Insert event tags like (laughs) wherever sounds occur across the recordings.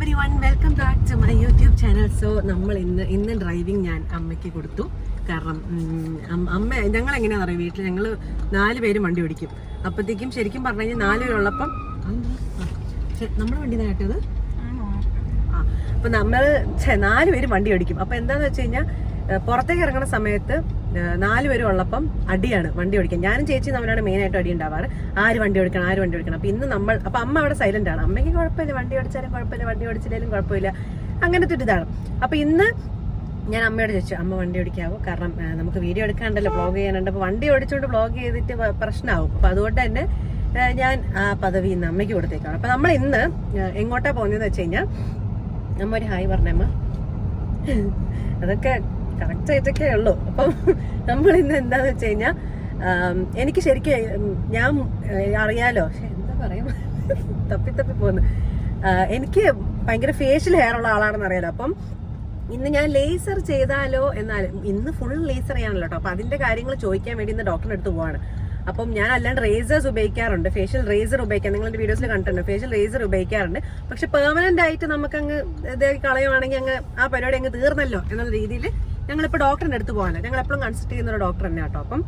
Everyone welcome back to my YouTube channel so നമ്മൾ ഇന്ന് ഇന്ന് ഡ്രൈവിംഗ് ഞാൻ അമ്മയ്ക്ക് കൊടുത്തു. കാരണം അമ്മ- ഞങ്ങൾ എങ്ങനെയാണെന്ന് അറിയാം വീട്ടിൽ ഞങ്ങൾ നാല് പേര് വണ്ടി ഓടിക്കും. അപ്പോഴത്തേക്കും ശരിക്കും പറഞ്ഞു കഴിഞ്ഞാൽ നാല് പേരുള്ളപ്പം നമ്മുടെ വണ്ടി നേട്ടത് ആ അപ്പം നമ്മൾ നാല് പേര് വണ്ടി ഓടിക്കും. അപ്പം എന്താണെന്ന് വെച്ച് കഴിഞ്ഞാൽ പുറത്തേക്ക് ഇറങ്ങുന്ന സമയത്ത് നാല് പേരും ഉള്ളപ്പം അടിയാണ് വണ്ടി ഓടിക്കാൻ. ഞാനും ചേച്ചി തമ്മിലാണ് മെയിൻ ആയിട്ട് അടി ഉണ്ടാവാറ്. ആര് വണ്ടി ഓടിക്കണം ആര് വണ്ടി ഓടിക്കണം. അപ്പൊ ഇന്ന് നമ്മൾ അപ്പൊ അമ്മ അവിടെ സൈലന്റ് ആണ്. അമ്മയ്ക്ക് കുഴപ്പമില്ല. വണ്ടി ഓടിച്ചാലും കുഴപ്പമില്ല. വണ്ടി ഓടിച്ചില്ലെങ്കിലും കുഴപ്പമില്ല. അങ്ങനത്തെ ഒരു ഇതാണ്. അപ്പൊ ഇന്ന് ഞാൻ അമ്മയോട് ചോദിച്ചു അമ്മ വണ്ടി ഓടിക്കാവോ? കാരണം നമുക്ക് വീഡിയോ എടുക്കാണ്ടല്ലോ ബ്ലോഗ് ചെയ്യാനുണ്ട്. അപ്പൊ വണ്ടി ഓടിച്ചുകൊണ്ട് ബ്ലോഗ് ചെയ്തിട്ട് പ്രശ്നമാവും അപ്പൊ അതുകൊണ്ട് തന്നെ ഞാൻ ആ പദവി ഇന്ന് അമ്മയ്ക്ക് കൊടുത്തേക്കാണ്. അപ്പൊ നമ്മൾ ഇന്ന് എങ്ങോട്ടാ പോകുന്നതെന്ന് വെച്ച് കഴിഞ്ഞാൽ അമ്മ ഒരു ഹായ് പറഞ്ഞമ്മ അതൊക്കെ കറക്റ്റ് ആയിട്ടൊക്കെ ഉള്ളൂ. അപ്പം നമ്മൾ ഇന്ന് എന്താന്ന് വെച്ച് കഴിഞ്ഞാൽ എനിക്ക് ശരിക്കും ഞാൻ അറിയാലോ. എന്താ പറയാ? തപ്പി തപ്പി പോകുന്നു എനിക്ക് ഭയങ്കര ഫേഷ്യൽ ഹെയർ ഉള്ള ആളാണെന്ന് അറിയാലോ. അപ്പം ഇന്ന് ഞാൻ ലേസർ ചെയ്താലോ എന്നാൽ ഇന്ന് ഫുൾ ലേസർ ചെയ്യാണല്ലോ കേട്ടോ അപ്പൊ അതിന്റെ കാര്യങ്ങൾ ചോദിക്കാൻ വേണ്ടി ഇന്ന് ഡോക്ടറിന്റെ അടുത്ത് പോവാണ്. അപ്പം ഞാൻ അല്ലാണ്ട് റേസേഴ്സ് ഉപയോഗിക്കാറുണ്ട്. ഫേഷ്യൽ റേസർ ഉപയോഗിക്കാം നിങ്ങളുടെ വീഡിയോസിൽ കണ്ടിട്ടുണ്ട്. ഫേഷ്യൽ റേസർ ഉപയോഗിക്കാറുണ്ട്. പക്ഷെ പെർമനന്റ് ആയിട്ട് നമുക്ക് അങ്ങ് കളയുവാണെങ്കിൽ അങ്ങ് ആ പരിപാടി അങ്ങ് തീർന്നല്ലോ എന്നുള്ള രീതിയിൽ ഞങ്ങളിപ്പോൾ ഡോക്ടറിന്റെ അടുത്ത് പോകാൻ ഞങ്ങൾ എപ്പോഴും കൺസൾട്ട് ചെയ്യുന്ന ഒരു ഡോക്ടർ തന്നെ കേട്ടോ അപ്പം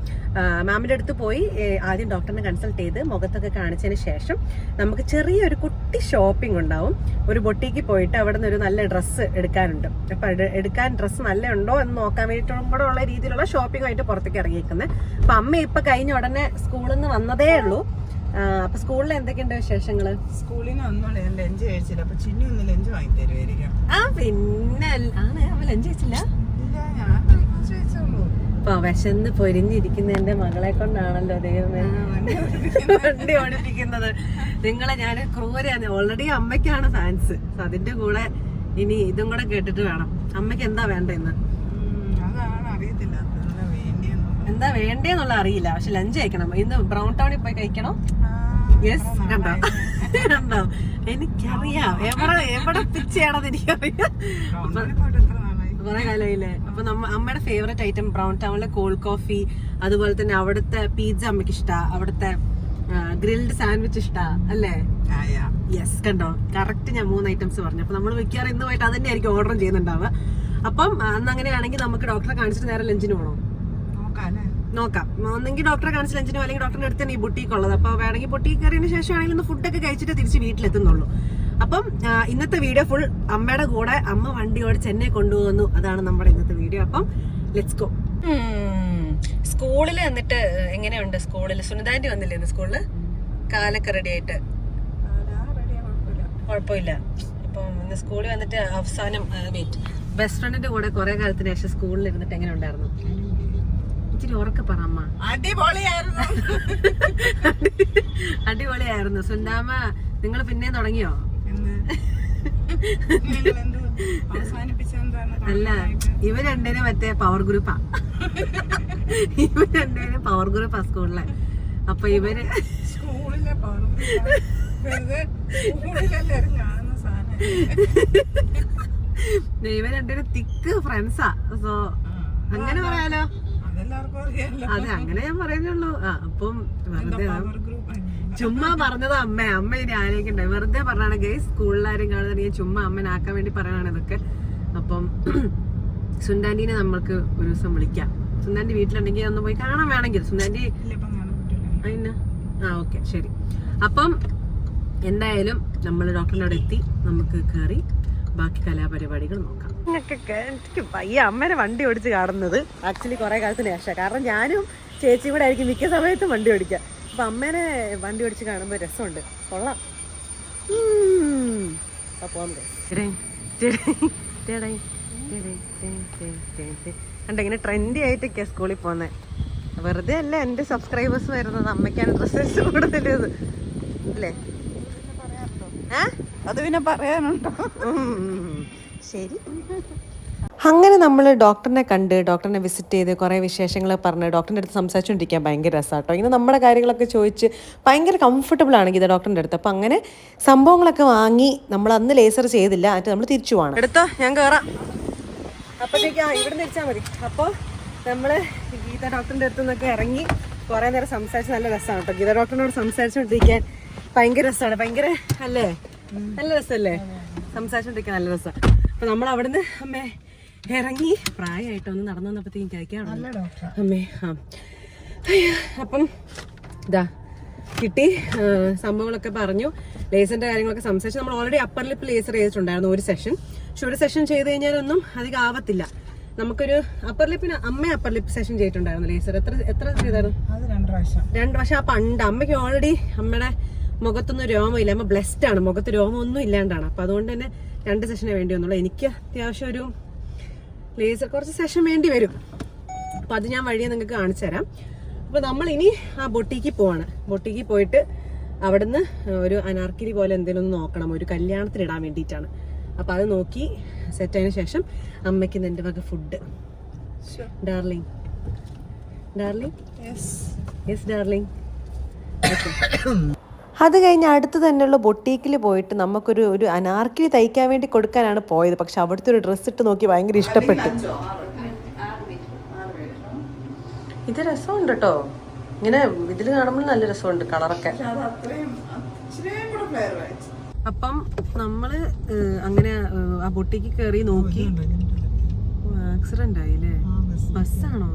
മാമിന്റെ അടുത്ത് പോയി ആദ്യം ഡോക്ടറിനെ കൺസൾട്ട് ചെയ്ത് മുഖത്തൊക്കെ കാണിച്ചതിന് ശേഷം നമുക്ക് ചെറിയൊരു കുട്ടി ഷോപ്പിംഗ് ഉണ്ടാവും. ഒരു ബൊട്ടിക്ക് പോയിട്ട് അവിടെ നിന്ന് ഒരു നല്ല ഡ്രസ്സ് എടുക്കാനുണ്ട്. അപ്പം എടുക്കാൻ ഡ്രസ്സ് നല്ല ഉണ്ടോ എന്ന് നോക്കാൻ വേണ്ടിയിട്ടും കൂടെ ഉള്ള രീതിയിലുള്ള ഷോപ്പിംഗ് ആയിട്ട് പുറത്തേക്ക് ഇറങ്ങിയിരിക്കുന്നത് അപ്പം അമ്മ ഇപ്പം കഴിഞ്ഞ ഉടനെ സ്കൂളിൽ നിന്ന് വന്നതേ ഉള്ളൂ. അപ്പൊ സ്കൂളിൽ എന്തൊക്കെയുണ്ട് വിശേഷങ്ങൾ? സ്കൂളിൽ ഒന്നുമില്ല ലഞ്ച് കഴിച്ചില്ല. അപ്പൊ ചിന്നു ഒന്ന് ലഞ്ച് വാങ്ങി തരുമായിരിക്കും ആ പിന്നെ ആണ്. അവൻ ലഞ്ച് വെച്ചില്ല അപ്പൊ വിശന്ന് പൊരിഞ്ഞിരിക്കുന്ന എന്റെ മകളെ കൊണ്ടാണല്ലോ ദൈവമേ. വണ്ടി ഓടിപ്പിക്കുന്നത്. നിങ്ങളെ ഞാൻ ക്രൂരാണ് ഓൾറെഡി അമ്മയ്ക്കാണ് ഫാൻസ് അതിന്റെ കൂടെ ഇനി ഇതും കൂടെ കേട്ടിട്ട് വേണം. അമ്മയ്ക്ക് എന്താ വേണ്ടെന്ന്? എന്താ വേണ്ടെന്നുള്ള അറിയില്ല. പക്ഷെ ലഞ്ച് കഴിക്കണം. ഇന്ന് ബ്രൗൺ ടൗണിൽ പോയി കഴിക്കണം? യെസ് കണ്ടോ? കണ്ടോ? എനിക്കറിയാം. എവിടെ എവിടെ പിച്ചയാണെന്ന് എനിക്കറിയാം. കുറെ കാലമായില്ലേ അപ്പൊ നമ്മ അമ്മയുടെ ഫേവറേറ്റ് ഐറ്റം ബ്രൗൺ ടൗണിലെ കോൾഡ് കോഫി അതുപോലെ തന്നെ അവിടുത്തെ പിസ്സ അമ്മയ്ക്ക് ഇഷ്ടാ. അവിടുത്തെ ഗ്രിൽഡ് സാൻഡ്വിച്ച് ഇഷ്ടാ അല്ലേ? യെസ് കണ്ടോ? കറക്റ്റ് ഞാൻ മൂന്ന് ഐറ്റംസ് പറഞ്ഞു. അപ്പൊ നമ്മൾ മിക്കവാറും ഇന്ന് പോയിട്ട് അത് തന്നെയായിരിക്കും ഓർഡർ ചെയ്യുന്നുണ്ടാവുക. അപ്പം അന്ന് അങ്ങനെയാണെങ്കിൽ നമുക്ക് ഡോക്ടറെ കാണിച്ചിട്ട് നേരെ ലഞ്ചിന് പോകണോ നോക്കാം. ഒന്നെങ്കിൽ ഡോക്ടറെ കാണിച്ച് ലഞ്ചിനോ അല്ലെങ്കിൽ ഡോക്ടറിന്റെ അടുത്ത് തന്നെ ഈ ബുട്ടിക്കുള്ളത് അപ്പൊ വേണമെങ്കിൽ ബുട്ടീക്ക് കയറിയതിന് ശേഷം ആണെങ്കിൽ ഒന്ന് ഫുഡൊക്കെ കഴിച്ചിട്ട് തിരിച്ച് വീട്ടിലെത്തുന്നുള്ളൂ. അപ്പം ഇന്നത്തെ വീഡിയോ ഫുൾ അമ്മയുടെ കൂടെ അമ്മ വണ്ടി ഓടിച്ച് എന്നെ കൊണ്ടുപോകുന്നു. അതാണ് നമ്മുടെ ഇന്നത്തെ വീഡിയോ അപ്പം ലെറ്റ്സ് ഗോ സ്കൂളിൽ എന്നിട്ട് എങ്ങനെയുണ്ട് സ്കൂളിൽ? സുനിതാന്റി വന്നില്ലേ ഇന്ന് സ്കൂളിൽ കാലൊക്കെ റെഡി ആയിട്ട്? കുഴപ്പമില്ല. അപ്പം ഇന്ന് സ്കൂളിൽ വന്നിട്ട് അവസാനം വെയിറ്റ് ബെസ്റ്റ് ഫ്രണ്ടിന്റെ കൂടെ കുറെ കാലത്തിന് ശേഷം സ്കൂളിൽ ഇരുന്നിട്ട് എങ്ങനെ ഉണ്ടായിരുന്നു? ഇച്ചിരി ഉറക്കെ പറ അമ്മ. അടിപൊളിയായിരുന്നു. (laughs) അടിപൊളിയായിരുന്നു. സുന്ദാമ നിങ്ങൾ പിന്നെയും തുടങ്ങിയോ? അല്ല ഇവ രണ്ടിനും മറ്റേ പവർ ഗ്രൂപ്പാ ഇവ രണ്ടുപേരും പവർ ഗ്രൂപ്പാ സ്കൂളിലെ അപ്പൊ ഇവർ സ്കൂളിലെ പവർ ഇവ രണ്ടുപേരും തിക്ക് ഫ്രണ്ട്സാ സോ അങ്ങനെ പറയാലോ. അതെ അങ്ങനെ ഞാൻ പറയുന്നുള്ളൂ അപ്പം വെറുതെ ചുമ്മാ പറഞ്ഞത് അമ്മ. അമ്മ ഇനി ആലോചിക്കണ്ടേ. വെറുതെ പറഞ്ഞാണ് ഗൈ സ്കൂളിലാരും കാണുന്നുണ്ടെങ്കിൽ ചുമ്മാ അമ്മനാക്കാൻ വേണ്ടി പറയണാണ് ഇതൊക്കെ. അപ്പം (clears throat) സുന്ദാന്റിനെ നമ്മൾക്ക് ഒരു ദിവസം വിളിക്കാം. സുന്ദാന്റി വീട്ടിലുണ്ടെങ്കിൽ ഒന്ന് പോയി കാണാൻ വേണമെങ്കിൽ. സുന്ദാന്റി അതിന് ആ ഓക്കെ ശരി. അപ്പം എന്തായാലും നമ്മൾ ഡോക്ടറിനോട് എത്തി. നമുക്ക് കയറി ബാക്കി കലാപരിപാടികൾ നോക്കാം. എനിക്ക് പയ്യ അമ്മേനെ വണ്ടി ഓടിച്ച് കാണുന്നത്. ആക്ച്വലി കുറെ കാലത്തിന് ശേഷം കാരണം ഞാനും ചേച്ചി കൂടെ ആയിരിക്കും മിക്ക സമയത്തും വണ്ടി ഓടിക്കുക അപ്പൊ അമ്മേനെ വണ്ടി ഓടിച്ച് കാണുമ്പോൾ രസമുണ്ട്. കൊള്ളാം. കണ്ടോ ഇങ്ങനെ ട്രെൻഡി ആയിട്ടൊക്കെയാ സ്കൂളിൽ പോകുന്നത് വെറുതെ അല്ല എന്റെ സബ്സ്ക്രൈബേഴ്സ് വരുന്നത്? അമ്മയ്ക്കാണ് ഡ്രസ്സസ് കൂടുതലത് അല്ലേ? ഏ? അത് പിന്നെ പറയാനുണ്ടോ? ശരി. അങ്ങനെ നമ്മൾ ഡോക്ടറിനെ കണ്ട് ഡോക്ടറിനെ വിസിറ്റ് ചെയ്ത് കുറേ വിശേഷങ്ങൾ പറഞ്ഞ് ഡോക്ടറിന്റെ അടുത്ത് സംസാരിച്ചുകൊണ്ടിരിക്കാൻ ഭയങ്കര രസമാട്ടോ ഇങ്ങനെ നമ്മുടെ കാര്യങ്ങളൊക്കെ ചോദിച്ച് ഭയങ്കര കംഫർട്ടബിൾ ആണ് ഗീത ഡോക്ടറിന്റെ അടുത്ത്. അപ്പം അങ്ങനെ സംഭവങ്ങളൊക്കെ വാങ്ങി നമ്മൾ അന്ന് ലേസർ ചെയ്തില്ല എന്നിട്ട് നമ്മൾ തിരിച്ചു പോകണം എടുത്തോ ഞാൻ കയറാം അപ്പോഴത്തേക്ക് ആ ഇവിടെ തിരിച്ചാൽ മതി. അപ്പോൾ നമ്മൾ ഗീത ഡോക്ടറിന്റെ അടുത്ത് നിന്നൊക്കെ ഇറങ്ങി കുറേ നേരം സംസാരിച്ച് നല്ല രസമാണ് കേട്ടോ ഗീത ഡോക്ടറിനോട് സംസാരിച്ചുകൊണ്ടിരിക്കാൻ ഭയങ്കര രസമാണ് ഭയങ്കര അല്ലേ? നല്ല രസമല്ലേ സംസാരിച്ചുകൊണ്ടിരിക്കാൻ നല്ല രസമാണ് അപ്പോൾ നമ്മൾ അവിടുന്ന് അമ്മേ ഇറങ്ങി പ്രായമായിട്ട് ഒന്ന് നടന്നു വന്നപ്പോഴത്തേക്കും കഴിക്കാം അമ്മേ ആ. അപ്പം ഇതാ കിട്ടി സംഭവങ്ങളൊക്കെ പറഞ്ഞു. ലേസറിന്റെ കാര്യങ്ങളൊക്കെ സംസാരിച്ചു. നമ്മൾ ഓൾറെഡി അപ്പർ ലിപ്പ് ലേസർ ചെയ്തിട്ടുണ്ടായിരുന്നു ഒരു സെഷൻ പക്ഷെ ഒരു സെഷൻ ചെയ്ത് കഴിഞ്ഞാലൊന്നും അധികം ആവത്തില്ല. നമുക്കൊരു അപ്പർ ലിപ്പിന് അമ്മ അപ്പർ ലിപ്പ് സെഷൻ ചെയ്തിട്ടുണ്ടായിരുന്നു ലേസർ എത്ര എത്ര ചെയ്തായിരുന്നു? രണ്ട് പക്ഷെ ആ പണ്ട്. അമ്മയ്ക്ക് ഓൾറെഡി അമ്മയുടെ മുഖത്തൊന്നും രോമമില്ല. അമ്മ ബ്ലെസ്ഡ് ആണ്. മുഖത്ത് രോമം ഒന്നും ഇല്ലാണ്ടാണ്. അപ്പൊ അതുകൊണ്ട് തന്നെ രണ്ട് സെഷനെ വേണ്ടി വന്നുള്ളൂ. എനിക്ക് അത്യാവശ്യം ഒരു ലേസർ കുറച്ച് സെഷൻ വേണ്ടി വരും. അപ്പൊ അത് ഞാൻ വഴിയെ നിങ്ങൾക്ക് കാണിച്ചു തരാം. അപ്പൊ നമ്മൾ ഇനി ആ ബൊട്ടിക്ക് പോവാണ്. ബൊട്ടിക്ക് പോയിട്ട് അവിടുന്ന് ഒരു അനാർക്കിലി പോലെ എന്തെങ്കിലും ഒന്ന് നോക്കണം. ഒരു കല്യാണത്തിനിടാൻ വേണ്ടിയിട്ടാണ്. അപ്പൊ അത് നോക്കി സെറ്റ് ആയതിനു ശേഷം അമ്മയ്ക്ക് എന്റെ വക food darling darling yes darling അത് കഴിഞ്ഞ് അടുത്ത് തന്നെയുള്ള ബൊട്ടീക്കിൽ പോയിട്ട് നമുക്കൊരു ഒരു അനാർക്കിലി തയ്ക്കാൻ വേണ്ടി കൊടുക്കാനാണ് പോയത്. പക്ഷെ അവിടുത്തെ ഒരു ഡ്രസ്സ് ഇട്ട് നോക്കി ഭയങ്കര ഇഷ്ടപ്പെട്ടു. ഇത് രസമുണ്ട് കേട്ടോ ഇങ്ങനെ ഇതിൽ കാണുമ്പോൾ നല്ല രസമുണ്ട് കളറൊക്കെ. അപ്പം നമ്മൾ അങ്ങനെ ആ ബൊട്ടിക്ക് കയറി നോക്കി. ആക്സിഡന്റ് ആയില്ലേ? ബസ്സാണോ?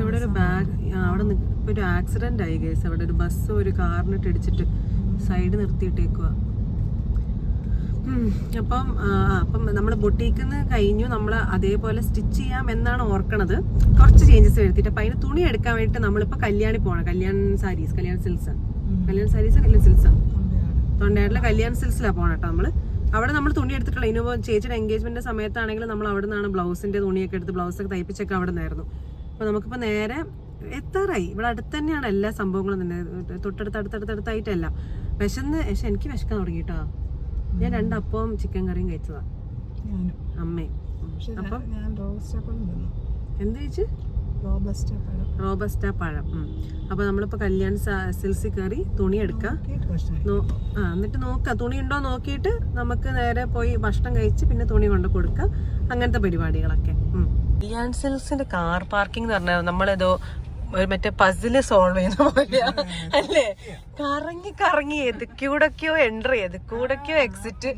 ഇവിടെ ഒരു ബാഗ് അവിടെ ഒരു ആക്സിഡന്റ് ആയി കേസ് അവിടെ ഒരു ബസ് ഒരു കാറിനിട്ട് ഇടിച്ചിട്ട് സൈഡ് നിർത്തിയിട്ടേക്കുക അപ്പം അപ്പം നമ്മൾ ബൊട്ടീക്കിൽ നിന്ന് കഴിഞ്ഞു. നമ്മൾ അതേപോലെ സ്റ്റിച്ച് ചെയ്യാം എന്നാണ് ഓർക്കണത്. കുറച്ച് ചേഞ്ചസ് വരുത്തിയിട്ട്. അപ്പം അതിന് തുണി എടുക്കാൻ വേണ്ടിയിട്ട് നമ്മളിപ്പോൾ കല്യാണി പോകണം Kalyan sarees Kalyan silks Kalyan sarees Kalyan silks തൊണ്ടയാട്ടിലെ Kalyan സിൽസിലാണ് പോകണം കേട്ടോ നമ്മൾ അവിടെ നമ്മൾ തുണി എടുത്തിട്ടുള്ള ഇനി ചേച്ചിയുടെ എൻഗേജ്മെന്റ് സമയത്താണെങ്കിൽ നമ്മൾ അവിടെ നിന്നാണ് ബ്ലൗസിന്റെ തുണിയൊക്കെ എടുത്ത് ബ്ലൗസൊക്കെ തയ്പ്പിച്ചൊക്കെ അവിടെ നിന്നായിരുന്നു അപ്പൊ നമുക്കിപ്പോൾ നേരെ എത്താറായി. ഇവിടെ അടുത്ത് തന്നെയാണ് എല്ലാ സംഭവങ്ങളും തന്നെ. തൊട്ടടുത്ത് അടുത്തടുത്തടുത്തായിട്ടല്ല വിശന്ന് പക്ഷെ എനിക്ക് വിശക്കാൻ തുടങ്ങി കേട്ടോ ഞാൻ രണ്ട് അപ്പവും ചിക്കൻ കറിയും കഴിച്ചതാ. അമ്മേ. അപ്പം? എന്ത് കഴിച്ച്? റോബസ്റ്റ പഴം. അപ്പൊ നമ്മളിപ്പോ കല്യാൺ സിൽസി കയറി തുണി എടുക്കാം ആ എന്നിട്ട് നോക്കാം. തുണി ഉണ്ടോ നോക്കിയിട്ട് നമുക്ക് നേരെ പോയി ഭക്ഷണം കഴിച്ച് പിന്നെ തുണി കൊണ്ട് കൊടുക്കാം. അങ്ങനത്തെ പരിപാടികളൊക്കെ. കല്യാൺ സിൽസിന്റെ കാർ പാർക്കിംഗ് എന്ന് പറഞ്ഞാൽ നമ്മളേതോ മറ്റേ പസിൽ സോൾവ് ചെയ്യുന്ന പോലെ അല്ലേ? കറങ്ങി കറങ്ങി എതുക്കൂടൊക്കെയോ എൻട്രി എതുക്കൂടൊക്കെയോ എക്സിറ്റ്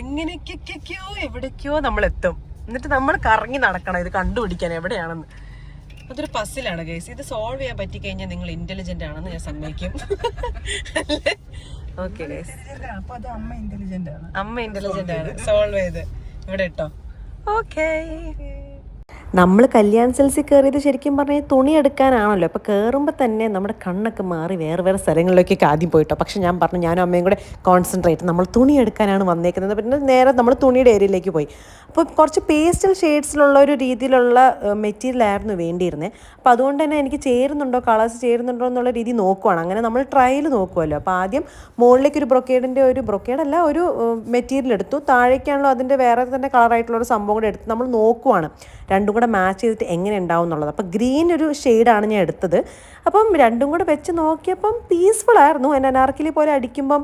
എങ്ങനെയൊക്കെയൊക്കെയോ എവിടേക്കോ നമ്മൾ എത്തും എന്നിട്ട് നമ്മൾ കറങ്ങി നടക്കണം. ഇത് കണ്ടുപിടിക്കാൻ എവിടെയാണെന്ന്. അതൊരു പസിലാണ് ഗൈസ് ഇത് സോൾവ് ചെയ്യാൻ പറ്റി കഴിഞ്ഞാൽ നിങ്ങൾ ഇന്റലിജന്റ് ആണെന്ന് ഞാൻ സമ്മതിക്കും. ഓക്കെ അമ്മ ഇന്റലിജന്റ് ആണ്. സോൾവ് ചെയ്ത്. ഇവിടെ ഇട്ടോ. ഓക്കേ നമ്മൾ കല്യാൺ സെൽസിൽ കയറിയത് ശരിക്കും പറഞ്ഞാൽ തുണി എടുക്കാനാണല്ലോ. അപ്പോൾ കയറുമ്പോൾ തന്നെ നമ്മുടെ കണ്ണൊക്കെ മാറി വേറെ വേറെ സ്ഥലങ്ങളിലേക്കൊക്കെ ആദ്യം പോയിട്ടോ. പക്ഷേ ഞാൻ പറഞ്ഞു ഞാനും അമ്മയും കൂടെ കോൺസെൻട്രേറ്റ് നമ്മൾ തുണി എടുക്കാനാണ് വന്നേക്കുന്നത്. പിന്നെ നേരെ നമ്മൾ തുണിയുടെ ഏരിയയിലേക്ക് പോയി. അപ്പോൾ കുറച്ച് പേസ്റ്റൽ ഷെയ്ഡ്സിലുള്ള ഒരു രീതിയിലുള്ള മെറ്റീരിയൽ ആയിരുന്നു വേണ്ടിയിരുന്നത് അപ്പോൾ അതുകൊണ്ട് തന്നെ എനിക്ക് ചേരുന്നുണ്ടോ കളേഴ്സ് ചേരുന്നുണ്ടോ എന്നുള്ള രീതി നോക്കുവാണ്. അങ്ങനെ നമ്മൾ ട്രയൽ നോക്കുമല്ലോ അപ്പോൾ ആദ്യം മുകളിലേക്ക് ഒരു ബ്രൊക്കേഡിന്റെ ഒരു ബ്രൊക്കേഡല്ല ഒരു മെറ്റീരിയൽ എടുത്തു. താഴേക്കാണല്ലോ അതിന്റെ വേറെ തന്നെ കളറായിട്ടുള്ള ഒരു സംഭവം കൂടെ എടുത്ത് നമ്മൾ നോക്കുവാണ്. രണ്ടും കൂടെ മാച്ച് ചെയ്തിട്ട് എങ്ങനെ ഉണ്ടാവും എന്നുള്ളത്. അപ്പോൾ ഗ്രീൻ ഒരു ഷെയ്ഡാണ് ഞാൻ എടുത്തത്. അപ്പം രണ്ടും കൂടെ വെച്ച് നോക്കിയപ്പം പീസ്ഫുൾ ആയിരുന്നു. എന്റെ അനാർക്കിലി പോലെ അടിക്കുമ്പം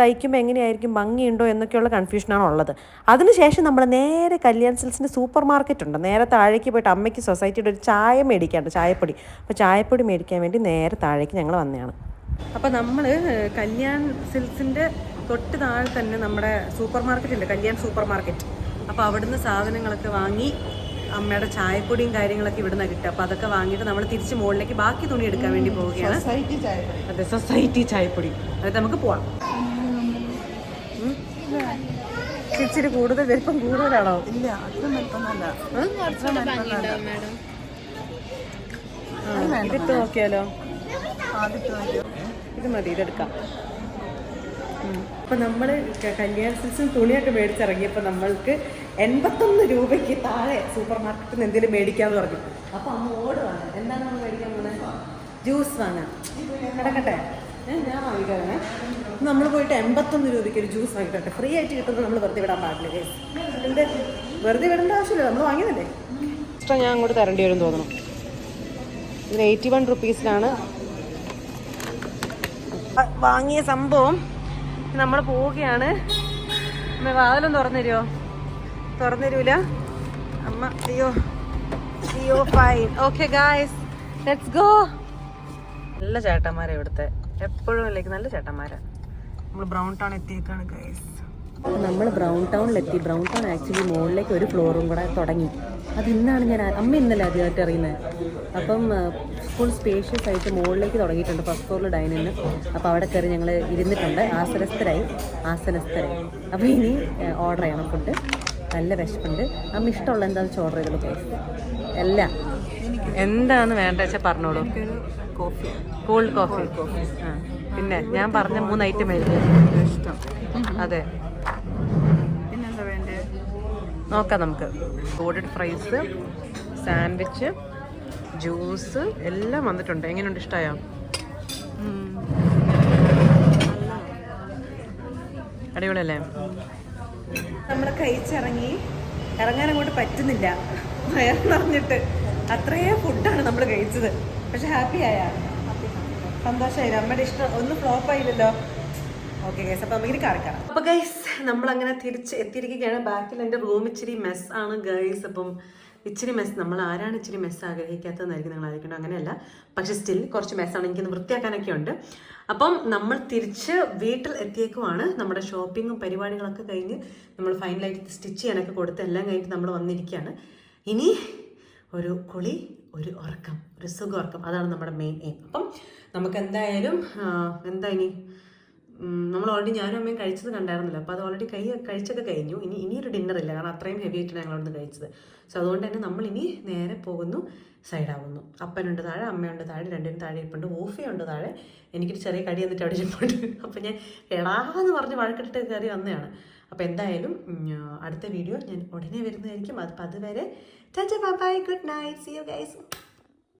തയ്ക്കുമ്പോൾ എങ്ങനെയായിരിക്കും ഭംഗിയുണ്ടോ എന്നൊക്കെയുള്ള കൺഫ്യൂഷനാണ് ഉള്ളത്. അതിനുശേഷം നമ്മൾ നേരെ കല്യാൺ സിൽസിന്റെ സൂപ്പർ മാർക്കറ്റ് ഉണ്ട്. നേരെ താഴേക്ക് പോയിട്ട് അമ്മയ്ക്ക് സൊസൈറ്റിയുടെ ഒരു ചായ മേടിക്കാണ്ട് ചായപ്പൊടി. അപ്പോൾ ചായപ്പൊടി മേടിക്കാൻ വേണ്ടി നേരെ താഴേക്ക് ഞങ്ങൾ വന്നതാണ്. അപ്പോൾ നമ്മൾ കല്യാൺ സിൽസിന്റെ തൊട്ട് താഴെ തന്നെ നമ്മുടെ സൂപ്പർ മാർക്കറ്റ് ഉണ്ട് കല്യാൺ സൂപ്പർ മാർക്കറ്റ് അപ്പോൾ അവിടുന്ന് സാധനങ്ങളൊക്കെ വാങ്ങി അമ്മയുടെ ചായപ്പൊടിയും കാര്യങ്ങളൊക്കെ ഇവിടുന്ന് കിട്ടുക. അപ്പൊ അതൊക്കെ വാങ്ങിയിട്ട് നമ്മൾ തിരിച്ച് മുകളിലേക്ക് ബാക്കി തുണി എടുക്കാൻ വേണ്ടി പോവുകയാണ്. അതെ സൊസൈറ്റി ചായപ്പൊടി. അതെ നമുക്ക് പോവാം. ഇച്ചിരി കൂടുതൽ വലിപ്പം കൂടുതലാണോ? ഇല്ല അത്ര ഇതിട്ട് നോക്കിയാലോ. ഇത് മതി ഇതെടുക്കാം. അപ്പൊ നമ്മൾ കല്യാണ സിൽസിൽ തുണിയൊക്കെ മേടിച്ചിറങ്ങിയപ്പോൾ നമ്മൾക്ക് എൺപത്തൊന്ന് രൂപയ്ക്ക് താഴെ സൂപ്പർ മാർക്കറ്റിൽ നിന്ന് എന്തെങ്കിലും മേടിക്കാമെന്ന് പറഞ്ഞു. അപ്പോൾ അമ്മ ഓടുവാണ് എന്താണ് നമ്മൾ മേടിക്കാൻ പോകുന്നത് ജ്യൂസ് വാങ്ങാം. കിടക്കട്ടെ? ഞാൻ വാങ്ങിക്കാതെ നമ്മൾ പോയിട്ട് എൺപത്തൊന്ന് രൂപയ്ക്ക് ഒരു ജ്യൂസ് വാങ്ങിക്കട്ടെ? ഫ്രീ ആയിട്ട് കിട്ടുന്നത് നമ്മൾ വെറുതെ വിടാൻ പാടില്ല എന്ത്? വെറുതെ വിടേണ്ട ആവശ്യമില്ല നമ്മൾ വാങ്ങിയതല്ലേ? എക്സ്ട്രാ ഞാൻ അങ്ങോട്ട് തരേണ്ടി വരും തോന്നുന്നു. ഇതിന് എയ്റ്റി വൺ റുപ്പീസിലാണ് വാങ്ങിയ സംഭവം നമ്മൾ പോവുകയാണ്. അമ്മ വാതിലും തുറന്നു തുറന്നിരൂല? അമ്മ അയ്യോ അയ്യോ fine okay guys let's go നല്ല ചേട്ടന്മാരെ ഇവിടുത്തെ. എപ്പോഴും ഇല്ലേക്ക് നല്ല ചേട്ടന്മാരാണ് നമ്മൾ ബ്രൗൺ ടൗൺ എത്തിയേക്കാണ് ഗൈസ് നമ്മൾ ബ്രൗൺ ടൗണിലെത്തി ബ്രൗൺ ടൗൺ ആക്ച്വലി മുകളിലേക്ക് ഒരു ഫ്ലോറും കൂടെ തുടങ്ങി. അത് ഇന്നാണ് ഞാൻ അമ്മ ഇന്നലെ ആദ്യമായിട്ട് അറിയുന്നത് അപ്പം ഫുൾ സ്പേഷ്യസ് ആയിട്ട് മുകളിലേക്ക് തുടങ്ങിയിട്ടുണ്ട്. ഫസ്റ്റ് ഫ്ലോറിൽ ഡൈനിന്ന് അപ്പോൾ അവിടെ കയറി ഞങ്ങൾ ഇരുന്നിട്ടുണ്ട്. ആസനസ്ഥരായി. ആസനസ്ഥരായി. അപ്പോൾ ഇനി ഓർഡർ ചെയ്യണം ഫുഡ് നല്ല വിശപ്പുണ്ട്. അമ്മ ഇഷ്ടമുള്ള എന്താണെന്ന് വെച്ചാൽ ഓർഡർ ചെയ്തോളൂ എല്ലാം. എന്താണ് വേണ്ട വെച്ചാൽ പറഞ്ഞോളൂ. കോഫി കോൾഡ് കോഫി ആ പിന്നെ ഞാൻ പറഞ്ഞ മൂന്ന് ഐറ്റം എഴുതി ഇഷ്ടം. അതെ. നോക്കാം നമുക്ക്. കോഡഡ് ഫ്രൈസ് സാൻഡ്വിച്ച് ജ്യൂസ് എല്ലാം വന്നിട്ടുണ്ട്. എങ്ങനെയുണ്ട്? ഇഷ്ടമായോ അടിപൊളിയല്ലേ? നമ്മൾ കഴിച്ചിറങ്ങി ഇറങ്ങാൻ അങ്ങോട്ട് പറ്റുന്നില്ല. വയർ നിറഞ്ഞിട്ട്. അത്രയും ഫുഡാണ് നമ്മൾ കഴിച്ചത്. പക്ഷെ ഹാപ്പി ആയ. സന്തോഷമായി നമ്മുടെ ഇഷ്ടം ഒന്നും ഫ്ലോപ്പ് ആയില്ലല്ലോ. അപ്പൊ അപ്പോൾ ഗൈസ് നമ്മൾ അങ്ങനെ തിരിച്ച് എത്തിയിരിക്കുകയാണ്. ബാക്കിൽ എന്റെ റൂം ഇച്ചിരി മെസ് ആണ് ഗൈസ് അപ്പം ഇച്ചിരി മെസ് നമ്മൾ ആരാണ് ഇച്ചിരി മെസ് ആഗ്രഹിക്കാത്തതെന്നായിരിക്കും നിങ്ങൾ ആയിരിക്കണം അങ്ങനെയല്ല. പക്ഷെ സ്റ്റിൽ കുറച്ച് മെസ്സാണ് എനിക്കൊന്ന് വൃത്തിയാക്കാനൊക്കെ ഉണ്ട്. അപ്പം നമ്മൾ തിരിച്ച് വീട്ടിൽ എത്തിയേക്കുമാണ് നമ്മുടെ ഷോപ്പിങ്ങും പരിപാടികളൊക്കെ കഴിഞ്ഞ് നമ്മൾ ഫൈനലായിട്ട് സ്റ്റിച്ച് ചെയ്യാനൊക്കെ കൊടുത്ത് എല്ലാം കഴിഞ്ഞിട്ട് നമ്മൾ വന്നിരിക്കുകയാണ്. ഇനി ഒരു കുളി ഒരു ഉറക്കം ഒരു സുഖ ഉറക്കം. അതാണ് നമ്മുടെ മെയിൻ എയിം അപ്പം നമുക്ക് എന്തായാലും എന്താ ഇനി? നമ്മൾ ഓൾറെഡി ഞാനും അമ്മയും കഴിച്ചത് കണ്ടായിരുന്നില്ല. അപ്പോൾ അത് ഓൾറെഡി കൈ കഴിച്ചൊക്കെ കഴിഞ്ഞു. ഇനി ഇനിയൊരു ഡിന്നർ ഇല്ല. കാരണം അത്രയും ഹെവി ആയിട്ടാണ് ഞങ്ങൾ അവിടുന്ന് കഴിച്ചത്. സോ അതുകൊണ്ട് തന്നെ നമ്മൾ ഇനി നേരെ പോകുന്നു സൈഡാവുന്നു അപ്പനുണ്ട് താഴെ അമ്മയുണ്ട് താഴെ രണ്ടിനും താഴെ ഇരിപ്പുണ്ട്. ഓഫിയുണ്ട് താഴെ. എനിക്കൊരു ചെറിയ കടി എന്നിട്ട് അവിടെ ചെപ്പുണ്ട് അപ്പോൾ ഞാൻ എടാന്ന് പറഞ്ഞ് വഴക്കിട്ടിട്ട് കയറി വന്നതാണ്. അപ്പോൾ എന്തായാലും അടുത്ത വീഡിയോ ഞാൻ ഉടനെ വരുന്നതായിരിക്കും. അപ്പം അതുവരെ bye good night. See you guys